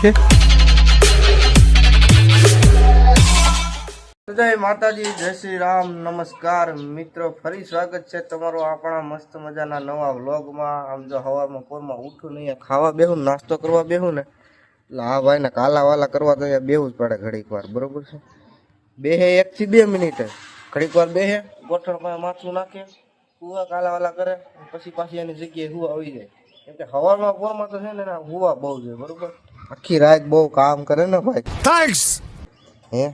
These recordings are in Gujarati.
છે જય માતાજી, જય શ્રી રામ, નમસ્કાર. મિત્રો, ફરી સ્વાગત છે તમારો આપણા મસ્ત મજાના નવા વ્લોગમાં. આમ જો હવામાં પોરમાં ઉઠું નહીં ખાવા બેહું નાસ્તો કરવા બેહું ને, એટલે હા ભાઈ ને કાલા વાલા કરવા તો બેવું જ પડે ઘડીક વાર, બરોબર છે? બેહે એક થી બે મિનિટ. ઘડીક વાર બેહે, ગોઠણ પાસે માથું નાખે, હુવા કાલા વાલા કરે, પછી પાછી એની જગ્યાએ હુવા આવી જાય. કેમ કે હવામાં પોરમાં તો છે ને હુવા બહુ જોઈએ બરોબર? આખી રાત બહુ કામ કરે ને ભાઈ. થેન્ક્સ હે?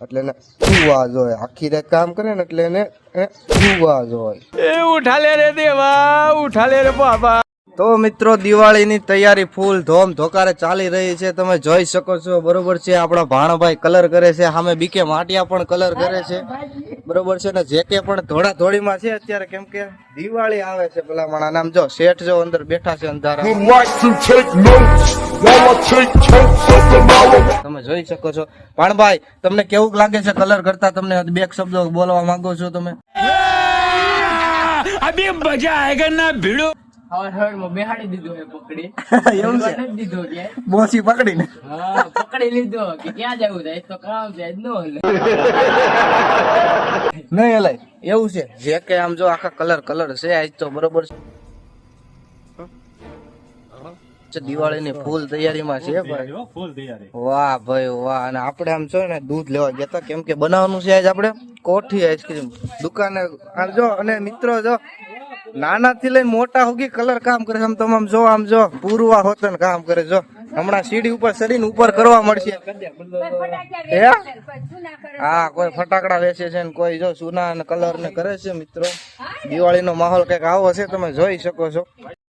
એટલે એને હુવા જોઈએ આખી રાત કામ કરે ને એટલે એને એને હોય. જોઈએ એ ઉઠાલે રે દેવા ઉઠાલે રે બાબા. તો મિત્રો દિવાળીની તૈયારી ફૂલ ધોમ ધોકારે ચાલી રહી છે. તમે જોઈ શકો છો બરોબર છે આપણા ભાણભાઈ કલર કરે છે સામે બીકે માટિયા પણ કલર કરે છે. બરોબર છે ને જે કે પણ ધોળા ધોળીમાં છે અત્યારે કેમ કે દિવાળી આવે છે પેલા માણા નામ જો શેઠ જો અંદર બેઠા છે અંધારા. તમે જોઈ શકો છો. ભાણભાઈ તમને કેવું લાગે છે કલર કરતા? તમને બે શબ્દો બોલવા માંગો છો તમે? અભી મજા આયેગા ના ભીડો? હવાર હવારમાં બેહાડી દીધો હે પકડી. એવું છે? દીધો કે. બોસી પકડીને. હા પકડી લીધો કે ક્યાં જવું છે તો કામ છે નો હલે. નહીં હલાય. એવું છે. જે કે આમ જો આખા કલર કલર છે આજ તો બરોબર છે. દિવાળીની ફૂલ તૈયારીમાં છે ભાઈ. વાહ ભાઈ વાહ. અને આપણે આમ છો ને દૂધ લેવા ગયા હતા. કેમ કે બનાવવાનું છે આજ આપણે? કોઠી આઈસ્ક્રીમ દુકાને આમ જો અને મિત્રો જો નાના થી લઈને મોટા હોગી કલર કામ કરે છે. આમ તમામ જો આમ જો પૂરવા હોતન કામ કરે જો હમણાં સીડી ઉપર ચડીને ઉપર કરવા મળશે. હે? હા કોઈ ફટાકડા વેચે છે ને કોઈ જો સુના અને કલર ને કરે છે મિત્રો. દિવાળીનો માહોલ કંઈક આવો છે તમે જોઈ શકો છો.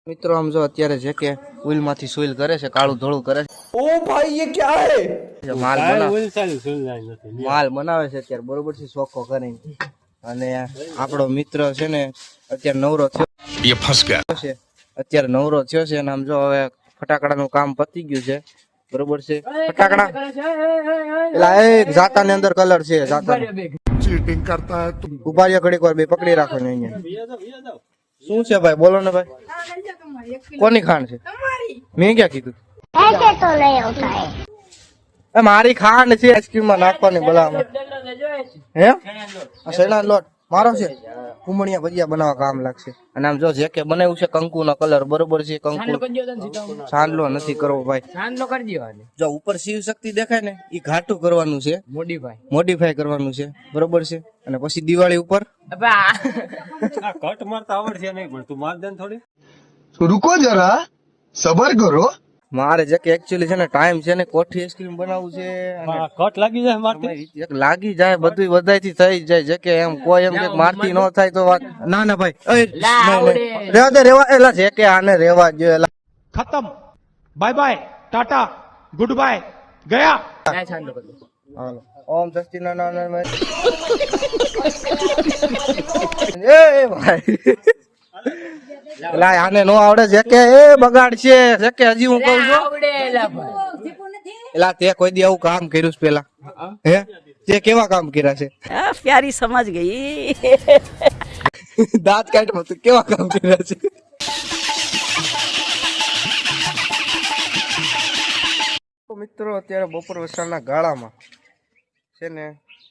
મિત્રો આમ જો અત્યારે જે કે ઉલમાંથી સુઈલ કરે છે કાળું ધોળું કરે છે. ઓ ભાઈ એ ક્યાં હે? માલ બનાવે. માલ બનાવે છે અત્યારે બરોબર છે ચોખ્ખો કરીને. અને આપણો મિત્ર છે ને અત્યારે નવરો થયો છે. અત્યારે નવરો થયો છે અને આમ જો હવે ફટાકડા નું કામ પતી ગયું છે. બરોબર છે? ફટાકડા. એલા એ જાતાની અંદર કલર છે જાતા ચીટિંગ કરતા હે તું ઊભા બે પકડી રાખો ને અહીંયા. શું છે ભાઈ? બોલો ને ભાઈ. કોની ખાણ છે? મેં ક્યાં કીધું? મારી ખાંડ છે આઈસ્ક્રીમમાં નાખવાની બધામાં હે? શેણા લોટ? મારો છે? કુંભણિયા ભજીયા બનાવવા કામ લાગશે. અને આમ જો જે કે બનાવ્યું છે કંકુ નો કલર બરોબર છે કંકુ સાંડલો નથી કરવો ભાઈ. સાંડલો કરી દેવાનો. જો ઉપર શિવ શક્તિ દેખાય ને એ ઘાટું કરવાનું છે. મોડીફાઈ મોડીફાઈ કરવાનું છે. બરોબર છે? અને પછી દિવાળી ઉપર? કટ મારતા આવડશે નહીં પણ તું માર દે થોડી. રૂકો જરા સબર કરો. મારે જે કે એકચ્યુઅલી છે ને ટાઈમ છે ને કોઠી આઈસ્ક્રીમ બનાવવું છે કટ લાગી જાય મારતી એક લાગી જાય બધું વધાઈથી થઈ જાય. જે કે એમ કોઈ એમ કે મારતી ન થાય તો વાત. ના ના ભાઈ. રેવા દે રેવા એલા જે કે આને રેવા જો એલા. ખતમ. Bye bye tata. Good bye ગયા. ઓમ સસ્તી ના ના એ ભાઈ. લા આને નો આવડે છે કે એ બગાડશે છે કે હજી હું કહું છું. એલા તે કોઈ દી આવું કામ કર્યું છે પેલા. હે? તે કેવા કામ કર્યા છે? પ્યારી સમજ ગઈ. દાંત કાઢમાં તો કેવા કામ કર્યા છે? મિત્રો અત્યારે બપોર વસાળના ગાળામાં છે ને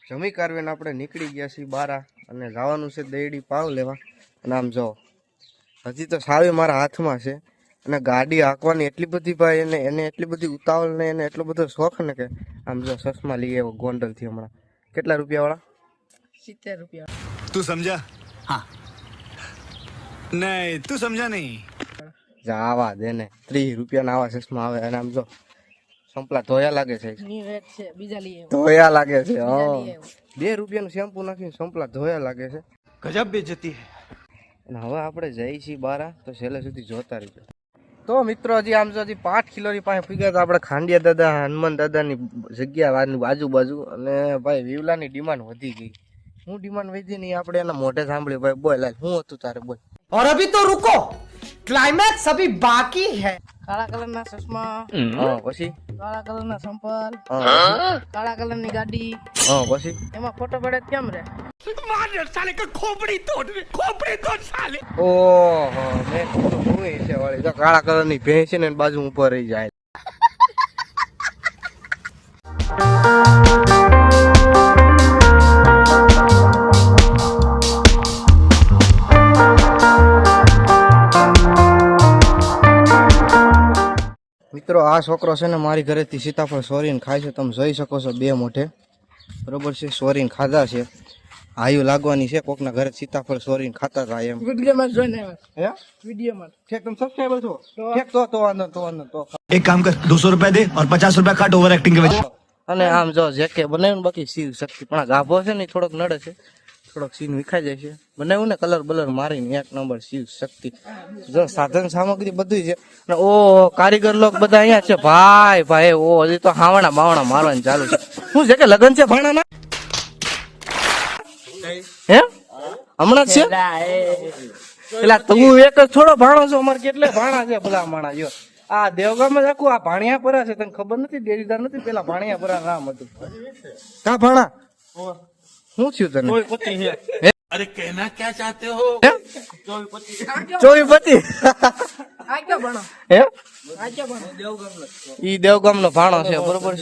જમી કારવીને આપણે નીકળી ગયા છીએ બારા અને જવાનું છે દઈડી પાવ લેવા. અને આમ જો હજી તો સાવી મારા હાથમાં છે. અને ગાડી હાંકવાની એટલી બધી ભાઈ એને એને એટલી બધી ઉતાવળ ને એને એટલો બધો શોખ ને કે આમ જો સસમાં લઈ આવ્યો ગોંડલથી હમણાં. કેટલા રૂપિયા વાળા સિત્તેર રૂપિયા. તું સમજા? હા. નહીં તું સમજા નહીં. આવા દે ને. ત્રીસ રૂપિયાના આવા ચશ્મા આવે અને આમ જો સંપલા ધોયા લાગે છે. ધોયા લાગે છે બે રૂપિયાનું શેમ્પુ નાખીને સંપલા ધોયા લાગે છે. ગજબ બેજતી હે. અને હવે આપણે જઈએ છીએ બારા, તો છેલ્લે સુધી જોતા રહીજો. તો મિત્રો, હજી આમ જો હજી પાંચ કિલોની પાસે ફીગર તો આપણે ખાંડિયા દાદા, હનુમાન દાદાની જગ્યા આજુબાજુ અને ભાઈ વિવલાની ડિમાન્ડ વધી ગઈ. હું ડિમાન્ડ વધી નહીં, આપણે એના મોઢે સાંભળ્યું, ભાઈ બોલ હું હતું તારે બોલ. और अभी तो रुको क्लाइमैक्स अभी बाकी है કાળા કલર ના ચશ્મા હા પછી કાળા કલર ના સંપલ હા કાળા કલર ની ગાડી હા પછી એમાં ફોટો પડે તો કેમ રે ઓહો મેં કીધું હું છે વાળી જો કાળા કલરની ભેંસ છે ને એની બાજુ ઉપર રહી જાય મિત્રો આ છોકરો છે ને મારી ઘરેથી સીતાફળ સોરીને ખાય છે. તમે જોઈ શકો છો બે મોઢે. બરોબર છે? સોરીને ખાધા છે. આયુ લાગવાની છે. કોકના ઘરે સીતાફળ સોરીને ખાતા હતા એમ. વિડીયોમાં જોઈને હે? વિડીયોમાં. ઠેક તમે સબસ્ક્રાઇબર છો? ઠેક તો તો વાંધો તો વાંધો તો એક કામ કર 200 રૂપિયા દે और 50 રૂપિયા કાટ ઓવર એક્ટિંગ કે અને આમ જો જેકે બનાવ્યું બાકી શિવ શક્તિ. પણ ગાભો છે ને થોડોક નડે છે. થોડોક સીન વિખાઈ જાય છે. બનાવ્યું ને કલર બલર મારીને એક નંબર શિવ શક્તિ. જો સાધન સામગ્રી બધું છે. અને ઓ કારીગર લોક બધા અહીંયા છે. ભાઈ ભાઈ ઓ હજી તો હાવણા બાવણા મારવાનું ચાલુ છે. શું છે કે લગન છે ભાણા ના હે? હમણાં જ છે? પેલા તું એક જ થોડો ભાણો છો અમારે કેટલે ભાણા છે ભલા માણા જો. આ દેવગામ જ આખું આ ભાણિયા પરા છે. તને ખબર નથી? ડેરીદાર નથી? પેલા ભાણિયા પરા નામ હતું. કા ભાણા? શું થયું તને? અરે કહેના ક્યાં ચાહતે હો? ચોવી પતિ. છે બરોબર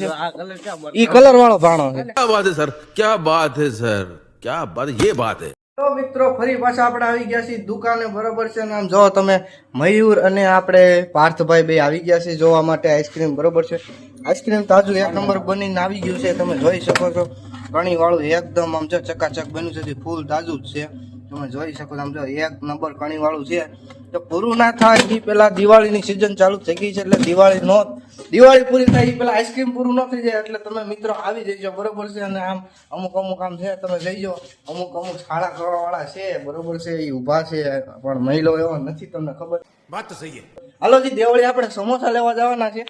વાત સર? ક્યાં વાત હે સર? ક્યાં વાત યે વાત હે. મિત્રો ફરી પાછા આપણે આવી ગયા છીએ દુકાને બરોબર છે? નામ જો તમે મયુર અને આપણે પાર્થભાઈ બે આવી ગયા છે જોવા માટે આઈસ્ક્રીમ બરોબર છે? આઈસ્ક્રીમ તાજું એક નંબર બનીને આવી ગયું છે તમે જોઈ શકો છો. કણી વાળું એકદમ આમ છે ચકાચક બન્યું છે ફૂલ તાજું જ છે. તમે જોઈ શકો આમ જો એક નંબર કણી વાળું છે. તો પૂરું ના થાય એ પેલા દિવાળીની સિઝન ચાલુ થઈ ગઈ છે એટલે દિવાળી નો દિવાળી પૂરી થાય એ પેલા આઈસ્ક્રીમ પૂરું ન થઈ જાય એટલે તમે મિત્રો આવી જઈજો બરોબર છે? અને આમ અમુક અમુક આમ છે તમે જઈજો અમુક અમુક છાળા કરવા વાળા છે બરોબર છે એ ઊભા છે પણ મહિલો એવો નથી તમને ખબર? વાત સહી હાલો જી દેવળી આપણે સમોસા લેવા જવાના છે.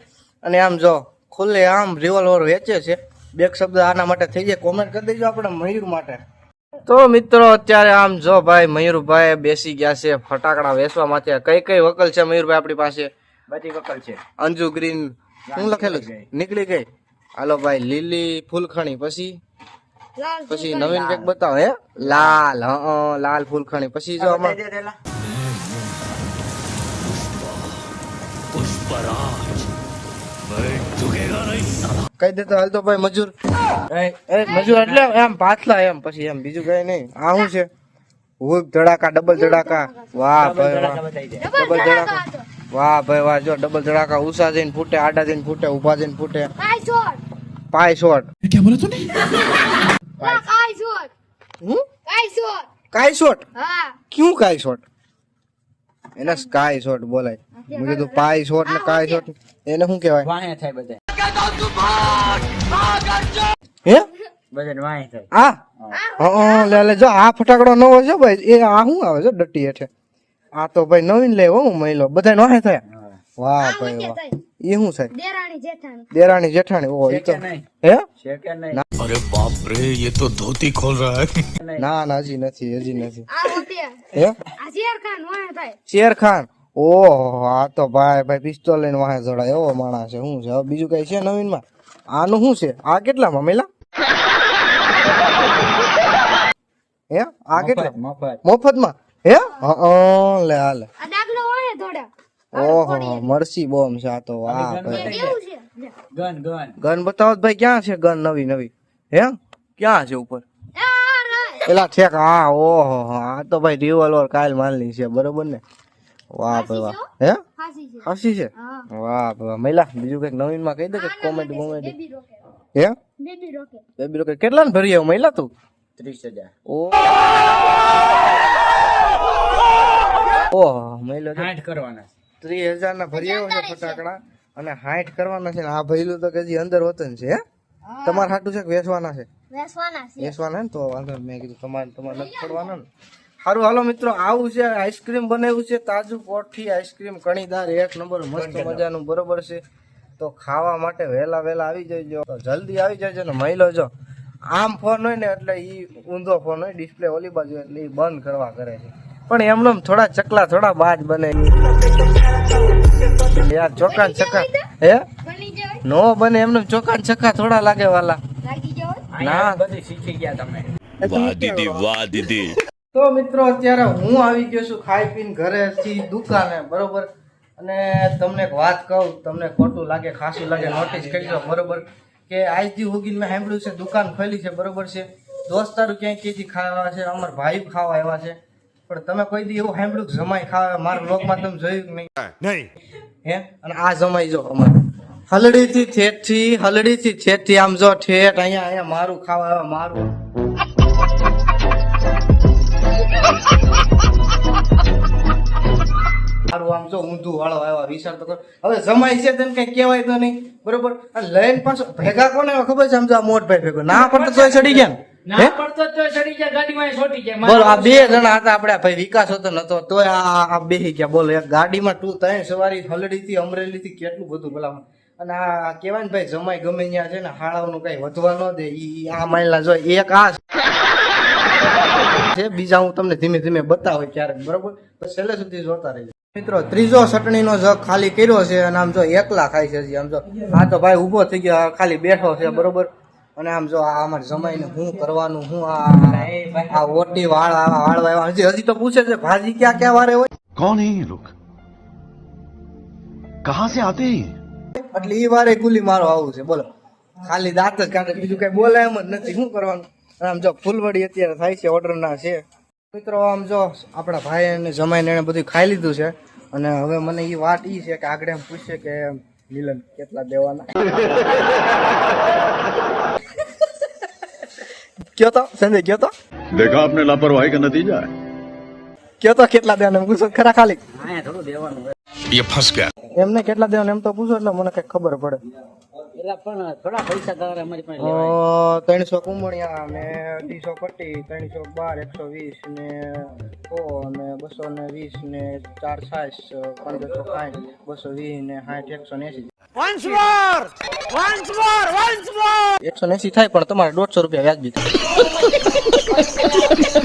અને આમ જો ખુલ્લે આમ રિવોલ્વર વેચે છે. બે શબ્દ આના માટે થઈ જાય. કોમેન્ટ કરી દેજો આપણે મયુર માટે. તો મિત્રો અત્યારે આમ જો ભાઈ મયુરભાઈ બેસી ગયા છે ફટાકડા વેચવા માટે. કઈ કઈ વકલ છે મયુરભાઈ આપણી પાસે? બધી વકલ છે. અંજુ ગ્રીન. શું લખેલું છે? નીકળી ગઈ? હાલો ભાઈ લીલી ફૂલખણી. પછી? પછી નવીન કંઈક બતાવો હે? લાલ હ લાલ ફૂલખણી. પછી જો હમણાં કહી દેતો હાલ તો ભાઈ મજૂર. મજૂર એટલે એમ પાછલા એમ પછી એમ બીજું કઈ નહીં. આ શું છે? હુક ધડાકા ડબલ ધડાકા. વાહ ભાઈ વાહ. ડબલ ધડાકા. વાહ ભાઈ વાહ જો ડબલ ધડાકા ઉષા જઈને ફૂટે આડા જઈને ફૂટે ઊભા જઈને ફૂટે. પાય શોટ કે બોલે તું કાઈ શોટ હું? કાઈ શોટ કાઈ શોટ હા. ક્યું કાઈ શોટ એને સ્કાય શોટ બોલાય. મુજે તો પાય શોટ ને કાય શોટ એને શું કહેવાય? વાહે થાય બધા આ? હા. લે લે છે ભાઈ. એ આ શું આવે છે? ડટી હેઠે. આ તો ભાઈ નવીન લેવો હું મહિલો બધા નોહે થાય? વાહ ભાઈ વાહ. એ શું છે દેરાણી જેઠાણી. દેરાણી જેઠાણી ઓ એ તો અરે બાપ રે ये ધોતી ખોલ ના ના જી નથી હજી નથી. આ હે? શેર ખાન ઓહો આ તો ભાઈ ભાઈ પિસ્તોલ લઈને વાહે જોડાય એવો માણસ છે શું છે? હવે બીજું કઈ છે નવીનમાં? આનું શું છે? આ કેટલામાં મેલા? હે? આ કેટલા? મફત. મફતમાં? હે? હા લે વાહ થોડા ઓહો મરસી બોમ્બ છે આ તો વાહ ભાઈ. ગન ગન ગન બતાવો ભાઈ ક્યાં છે ગન નવી નવી? હે? ક્યાં છે ઉપર? પેલા ઠેક હા ઓહો આ તો ભાઈ રિવોલ્વર કાલ માલની છે બરોબર ને? વાહ ભાઈ વાહ. હે? હાસી છે. વાહ ભાઈ મહિલા બીજું કંઈક નવીનમાં કહી દે કે કોમેડી કોમેડી હે? Baby rocket. Baby rocket. કેટલા ને ભરી આવું? મહિલા તું? ત્રીસ હજાર. ઓ. ઓહો મહિલા કરવાના ત્રીસ હજાર ના ભરી આવ્યો છે ફટાકડા. અને હાઈટ કરવાના છે ને આ ભઈલું તો કે હજી અંદર વતન છે હે? તમારે હાટું છે કે વેસવાના છે? વેસવાના છે. વેચવાના ને? તો વાંધો નહીં. મેં કીધું તમારે તમારે નથી પડવાના ને? સારું હાલો મિત્રો આવું છે આઈસ્ક્રીમ બનાવ્યું છે તાજું પોઠી આઈસ્ક્રીમ કણીદાર એક નંબર મસ્ત મજાનું બરોબર છે. તો ખાવા માટે વહેલા વહેલા આવી જજો. જલ્દી આવી જજો ને મહિલો જો આમ ફોન હોય ને એટલે એ ઊંધો ફોન હોય ડિસ્પ્લે ઓલી બાજુ એટલે એ બંધ કરવા કરે છે. પણ એમને થોડા ચકલા થોડા બાજ બને. યાર ચોકા ચકા હે? નો બને એમને ચોકા ચકા થોડા લાગે વાલા. ના. બધી શીખી ગયા તમે. વાહ દીદી વાહ દીદી. તો મિત્રો અત્યારે હું આવી ગયો છું ખાઈ પીને ઘરેથી દુકાને બરોબર? અને તમને એક વાત કહું તમને ખોટું લાગે ખાસું લાગે નોટિસ કરજો બરોબર? કે આજથી હોગીન મેં સાંભળ્યું છે દુકાન ખોલી છે બરોબર છે? દોસ્તારો ક્યાંય કેજી ખાવા છે અમારા ભાઈ ખાવા આવ્યા છે. પણ તમે કોઈ દી એવું સાંભળ્યું કે જમાઈ ખાવા મારા લોકમાં તમે જોયું કે નહીં? હે? અને આ જમાઈ જો અમારે. હલડી થી ઠેઠથી હલડી થી ઠેઠથી આમ જો ઠેઠ અહીંયા અહીંયા મારું ખાવા આવ્યા મારું. મારું આમ જો ઊંધું વાળો આવ્યા વિચાર તો હવે જમાઈ છે તેમ કઈ કહેવાય તો નહીં બરોબર? અને લઈને પાછો ભેગા કોને ખબર છે? આમ આ મોટભાઈ ભેગો. ના પડતો તોય ચડી ગયા ના? પડતો તો ચડી જાય ગાડીમાં છોટી જાય બોલો આ બે જણા હતા આપણે ભાઈ વિકાસ હતો નતો તોય આ આ બેહી ગયા. બોલો એક ગાડીમાં ટુ ત્રણ સવારી હલડી થી અમરેલી થી કેટલું બધું બોલા અને આ કેવાય ને ભાઈ જમાય ગમે ત્યાં છે ને હાળાનું કઈ વધવા ન દે. ઈ આ માયલા જો એક આ છે. બીજા હું તમને ધીમે ધીમે બતાવું ક્યારેક બરોબર? છેલ્લે સુધી જોતા રહીજો. મિત્રો ત્રીજો ચટણીનો જગ ખાલી કર્યો છે અને આમ જો એકલા ખાય છે આમ જો હા તો ભાઈ ઊભો થઈ ગયો ખાલી બેઠો છે બરોબર? અને આમ જો આ અમારે જમાઈને હું કરવાનું હું આ આ ઓટી વાળ વાળવા હજી હજી તો પૂછે છે ભાજી ક્યાં ક્યાં વારે હોય? કોણ હે લોક કહા સે આતે એટલે ઈ વારે ગુલી મારો આવું છે બોલો. ખાલી દાંત જ કાઢે બીજું કઈ બોલે એમ જ નથી. શું કરવાનું? આમ જો ફૂલવડી અત્યારે થાય છે ઓર્ડરના છે. મિત્રો આમ જો આપણા ભાઈ અને જમાઈને એને બધું ખાઈ લીધું છે. અને હવે મને એ વાત એ છે કે આગળ એમ પૂછશે કે મિલન કેટલા દેવાના? કયો તો? સંજય કયો તો? દેખા આપને લાપરવાહી કે નતીજા કયો તો કેટલા દેવાના પૂછો? ખરા ખાલી? થોડું દેવાનું એ એમને કેટલા દેવાના એમ તો પૂછો એટલે મને કઈ ખબર પડે. એટલે પણ થોડા પૈસા તમારે અમારી પાસે ત્રણસો કુંબળિયા ને અઢીસો પટ્ટી ત્રણસો બાર એકસો વીસ ને સો ને બસો ને વીસ ને ચાર છાસ પંદરસો સાઠ બસો વીસ ને સાઠ એકસો ને એસી એકસો ને એસી થાય પણ તમારે દોઢસો રૂપિયા વ્યાજબી થાય.